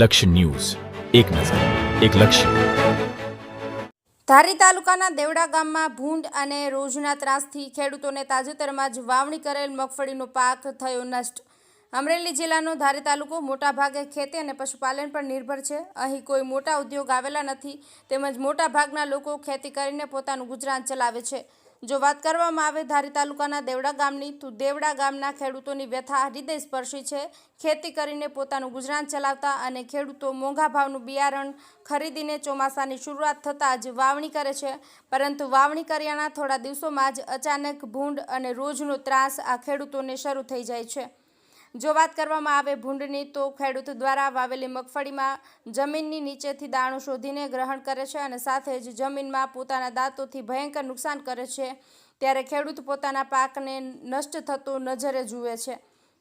લક્ષ્ય ન્યૂઝ. એક નજર, એક લક્ષ્ય. ધારી તાલુકાના દેવડા ગામમાં ભૂંડ અને રોજના ત્રાસથી ખેડૂતોને તાજેતરમાં જ વાવણી કરેલ મગફળીનો પાક થયો નષ્ટ. અમરેલી જિલ્લાનો ધારી તાલુકો મોટાભાગે ખેતી અને પશુપાલન પર નિર્ભર છે. અહીં કોઈ મોટા ઉદ્યોગ આવેલા નથી. તેમજ મોટાભાગના લોકો ખેતી કરીને પોતાનું ગુજરાન ચલાવે છે. જો વાત કરવામાં આવે, ધારી તાલુકાના દેવડા ગામની, તો દેવડા ગામના ખેડૂતોની વ્યથા હૃદયસ્પર્શી છે. ખેતી કરીને પોતાનું ગુજરાન ચલાવતા અને ખેડૂતો મોંઘા ભાવનું બિયારણ ખરીદીને ચોમાસાની શરૂઆત થતાં જ વાવણી કરે છે. પરંતુ વાવણી કર્યાના થોડા દિવસોમાં જ અચાનક ભૂંડ અને રોજનો ત્રાસ આ ખેડૂતોને શરૂ થઈ જાય છે. જો વાત કરવામાં આવે ભૂંડની, તો ખેડૂત દ્વારા વાવેલી મગફળીમાં જમીનની નીચેથી દાણું શોધીને ગ્રહણ કરે છે અને સાથે જ જમીનમાં પોતાના દાંતોથી ભયંકર નુકસાન કરે છે. ત્યારે ખેડૂત પોતાના પાકને નષ્ટ થતો નજરે જુએ છે.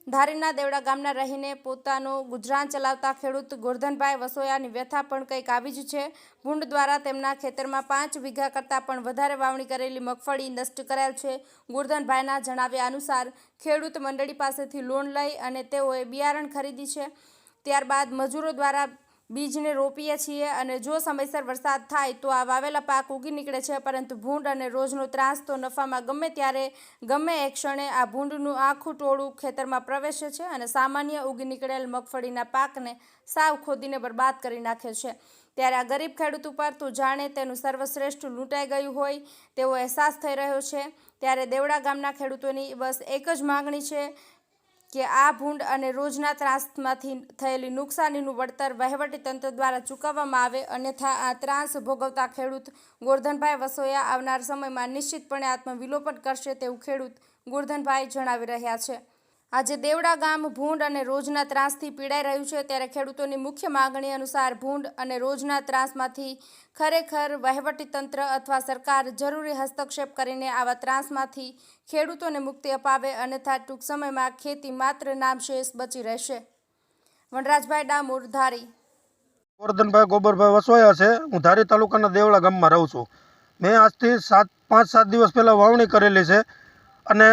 ધારીના દેવડા ગામના રહીને પોતાનું ગુજરાન ચલાવતા ખેડૂત ગોરધનભાઈ વસોયાની વ્યથા પણ કંઈક આવી જ છે. ભૂંડ દ્વારા તેમના ખેતરમાં પાંચ વીઘા કરતાં પણ વધારે વાવણી કરેલી મગફળી નષ્ટ કરેલ છે. ગોરધનભાઈના જણાવ્યા અનુસાર, ખેડૂત મંડળી પાસેથી લોન લઈ અને તેઓએ બિયારણ ખરીદી છે. ત્યારબાદ મજૂરો દ્વારા બીજને રોપીએ છીએ અને જો સમયસર વરસાદ થાય તો આ વાવેલા પાક ઉગી નીકળે છે, પરંતુ ભૂંડ અને રોજનો ત્રાસ તો નફામાં ગમે ત્યારે, ગમે એ ક્ષણે આ ભૂંડનું આખું ટોળું ખેતરમાં પ્રવેશે છે અને સામાન્ય ઉગી નીકળેલ મગફળીના પાકને સાવ ખોદીને બરબાદ કરી નાખે છે. ત્યારે આ ગરીબ ખેડૂત ઉપર તો જાણે તેનું સર્વશ્રેષ્ઠ લૂંટાઈ ગયું હોય તેવો અહેસાસ થઈ રહ્યો છે. ત્યારે દેવડા ગામના ખેડૂતોની બસ એક જ માગણી છે કે આ ભૂંડ અને રોજના ત્રાસમાંથી થયેલી નુકસાનીનું વળતર વહીવટી તંત્ર દ્વારા ચૂકવવામાં આવે, અન્યથા આ ત્રાસ ભોગવતા ખેડૂત ગોરધનભાઈ વસોયા આવનાર સમયમાં નિશ્ચિતપણે આત્મવિલોપન કરશે તેવું ખેડૂત ગોરધનભાઈ જણાવી રહ્યા છે. આજે દેવડા ગામ ભૂંડ અને રોજના ત્રાસથી પીડાઈ રહ્યું છે. ત્યારે ખેડૂતોની મુખ્ય માગણી અનુસાર ભૂંડ અને રોજના ત્રાસમાંથી ખરેખર વહીવટી તંત્ર અથવા સરકાર જરૂરી હસ્તક્ષેપ કરીને આવા ત્રાસમાંથી ખેડૂતોને મુક્તિ અપાવે અન્યથા ટૂંક સમયમાં ખેતી માત્ર નામશેષ બચી રહેશે. વનરાજભાઈ ડામોર, ધારી. ગોરધનભાઈ ગોબરભાઈ વસોયા છે. હું ધારી તાલુકાના દેવળા ગામમાં રહું છું. મેં આજથી સાત, પાંચ, સાત દિવસ પહેલાં વાવણી કરેલી છે અને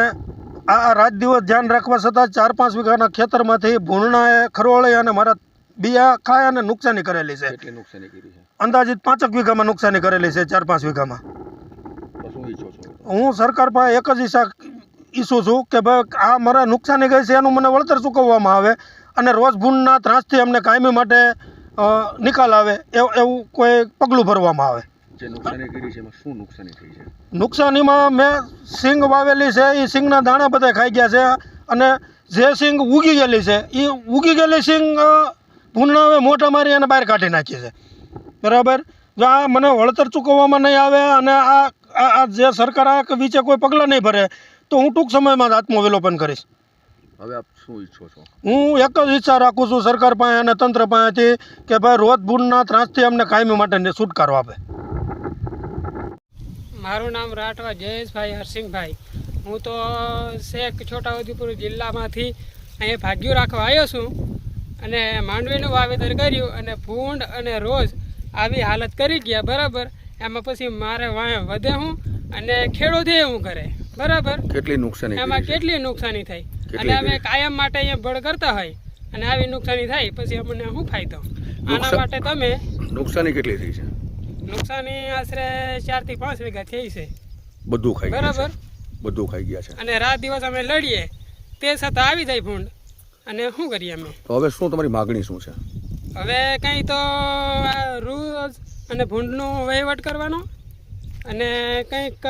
આ આ રાત દિવસ ધ્યાન રાખવા છતાં ચાર પાંચ વીઘાના ખેતરમાંથી ભૂંડણાએ ખરોળી અને મારા બિયા ખાય અને નુકસાની કરેલી છે. કેટલી નુકસાની કરી છે? અંદાજિત પાંચક વીઘામાં નુકસાની કરેલી છે ચાર પાંચ વીઘામાં. હું સરકાર પાસે એક જ ઈચ્છા ઈચ્છું છું કે ભાઈ આ મારા નુકસાની ગઈ છે એનું મને વળતર ચૂકવવામાં આવે અને રોજ ભૂનના ત્રાસથી અમને કાયમી માટે નિકાલ આવે એવું એવું કોઈ પગલું ભરવામાં આવે. જે નુકસાની કરી છે એમાં શું નુકસાની થઈ છે? નુકસાનીમાં મેં સિંગ વાવેલી છે એ સિંગના દાણા બધા ખાઈ ગયા છે અને જે સિંગ ઉગી ગયેલી છે એ ઉગી ગયેલી સિંગ ભૂંડના હવે મોઢા મારી અને બહાર કાઢી નાખી છે. બરાબર? જો આ મને વળતર ચૂકવવામાં નહીં આવે અને આ આ આ જે સરકાર આ વિશે કોઈ પગલાં નહીં ભરે તો હું ટૂંક સમયમાં જ આત્મવિલોપન કરીશ. હવે આપ શું ઈચ્છો છો? હું એક જ ઈચ્છા રાખું છું સરકાર પાસે અને તંત્ર પાસેથી કે ભાઈ રોજ ભૂંડના ત્રાસથી અમને કાયમી માટે છુટકારો આપે. મારું નામ રાઠવા જયેશભાઈ હરસિંહભાઈ. હું તો શેખ છોટાઉદેપુર જિલ્લામાંથી અહીંયા ભાગ્યું રાખવા આવ્યો છું અને માંડવીનું વાવેતર કર્યું અને ભૂંડ અને રોજ આવી હાલત કરી ગયા બરાબર? એમાં પછી મારે વાંય વધે હું અને ખેડૂતે હું કરે બરાબર? કેટલી નુકસાની એમાં કેટલી નુકસાની થઈ? અને અમે કાયમ માટે અહીંયા બળ કરતા હોય અને આવી નુકસાની થાય પછી અમને શું ફાયદો? આના માટે તમે નુકસાની કેટલી થઈ છે? નુકસાની આશરે ચારથી પાંચ વીઘા થઈ છે. બધું ખાઈ ગયા બરાબર? બધું ખાઈ ગયા છે. અને રાત દિવસ અમે લડીએ તે છતાં આવી જાય ભૂંડ. અને શું કરીએ અમે? તો હવે શું તમારી માગણી શું છે? હવે કંઈ તો રોજ અને ભૂંડનો વહીવટ કરવાનો અને કંઈક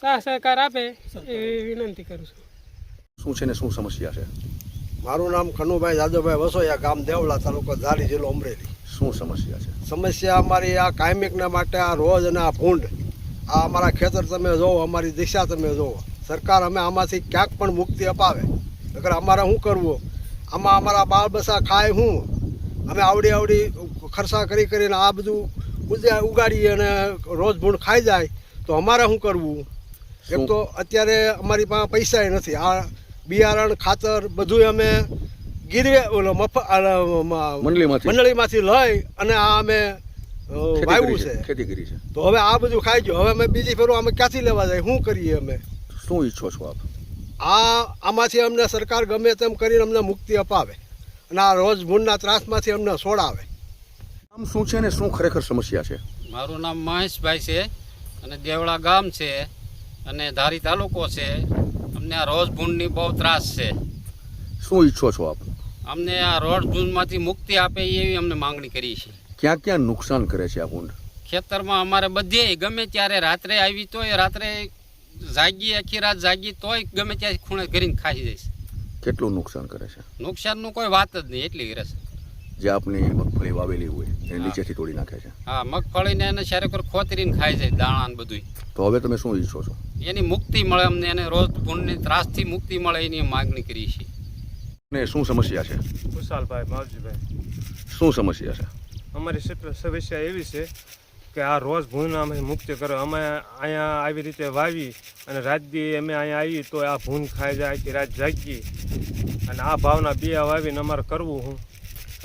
સાહ સહકાર આપે એવી વિનંતી કરું છું. શું છે ને શું સમસ્યા છે? મારું નામ કનુભાઈ જાદવભાઈ વસોયા ગામ દેવલા તાલુકો ધારી જિલ્લો અમરેલી. શું સમસ્યા છે? સમસ્યા અમારી આ કાયમિકના માટે આ રોજ અને આ ભૂંડ. આ અમારા ખેતર તમે જોવો અમારી દિશા તમે જોવો. સરકાર અમે આમાંથી ક્યાંક પણ મુક્તિ અપાવે. નકર અમારે શું કરવું? આમાં અમારા બાળ બસા ખાય શું અમે આવડી આવડી ખર્ચા કરી કરીને આ બધું ઉગાડીએ અને રોજ ભૂંડ ખાઈ જાય તો અમારે શું કરવું? એમ તો અત્યારે અમારી પાસે પૈસા નથી. આ બિયારણ ખાતર બધું અમે ગીરવે ઓલો મફ મંડળીમાંથી? મંડળીમાંથી લઈ અને આ અમે વાવ્યું છે છે. ખેતી કરી છે. તો હવે આ બધું ખાઈ ગયું. હવે અમે બીજી ફેરો અમે ક્યાંથી લેવા જાય? શું કરીએ અમે? શું ઈચ્છો છો આપ? આ આમાંથી અમને સરકાર ગમે તેમ કરીને અમને મુક્તિ અપાવે અને આ રોજ મૂળના ત્રાસમાંથી અમને છોડાવે. આમ શું છે ને શું ખરેખર સમસ્યા છે? મારું નામ મહેશભાઈ છે અને દેવળા ગામ છે અને ધારી તાલુકો છે. અમને આ રોજ ભૂંડની બહુ ત્રાસ છે. શું ઈચ્છો છો આપ? અમને આ રોડ ભૂંડમાંથી મુક્તિ આપે એવી અમને માંગણી કરી છે. ક્યાં ક્યાં નુકસાન કરે છે આ ભૂંડ? ખેતરમાં અમારે બધે ગમે ત્યારે રાત્રે આવી તોય રાત્રે જાગી આખી રાત જાગી તોય ગમે ત્યાં ખૂણે કરીને ખાઈ જઈશ. કેટલું નુકસાન કરે છે? નુકસાનનું કોઈ વાત જ નહીં એટલી કરે છે જે આપની મગફળી વાવેલી હોય એને નીચેથી તોડી નાખે છે. હા મગફળીને એને શેરેકર ખોતરીને ખાય છે દાણા ને બધું તો હવે તમે શું ઈચ્છો છો? એની મુક્તિ મળે અમને એને રોજ ભૂંડની ત્રાસથી મુક્તિ મળે એની માગણી કરી છે ને શું સમસ્યા છે? કુશાલભાઈ માવજીભાઈ. શું સમસ્યા છે? અમારી સમસ્યા એવી છે કે આ રોજ ભૂન અમે મુક્તિ કરો અમે અહીંયા આવી રીતે વાવી અને રાત દી અમે અહીંયા આવી તો આ ભૂન ખાઈ જાય આખી રાત જાગી. અને આ ભાવના બે વાવીને અમારે કરવું હું.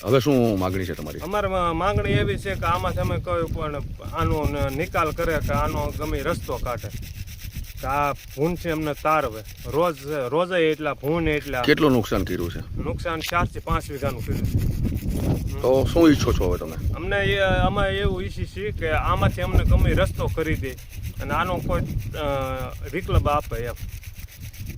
હવે શું માગણી છે તમારી? અમારે માંગણી એવી છે કે આમાંથી અમે કહ્યું પણ આનો નિકાલ કરે કે આનો ગમે રસ્તો કાઢે. કે આ ભૂનથી અમને તારવે. રોજ રોજે એટલા ભૂન એટલા. કેટલું નુકસાન કર્યું છે? નુકસાન ચારથી પાંચ વીઘાનું કર્યું તો શું ઈચ્છો છો હવે તમે? અમને એ અમે એવું ઈચ્છીએ છીએ કે આમાંથી અમને ગમે રસ્તો કરી દે અને આનો કોઈ વિકલ્પ આપે એમ.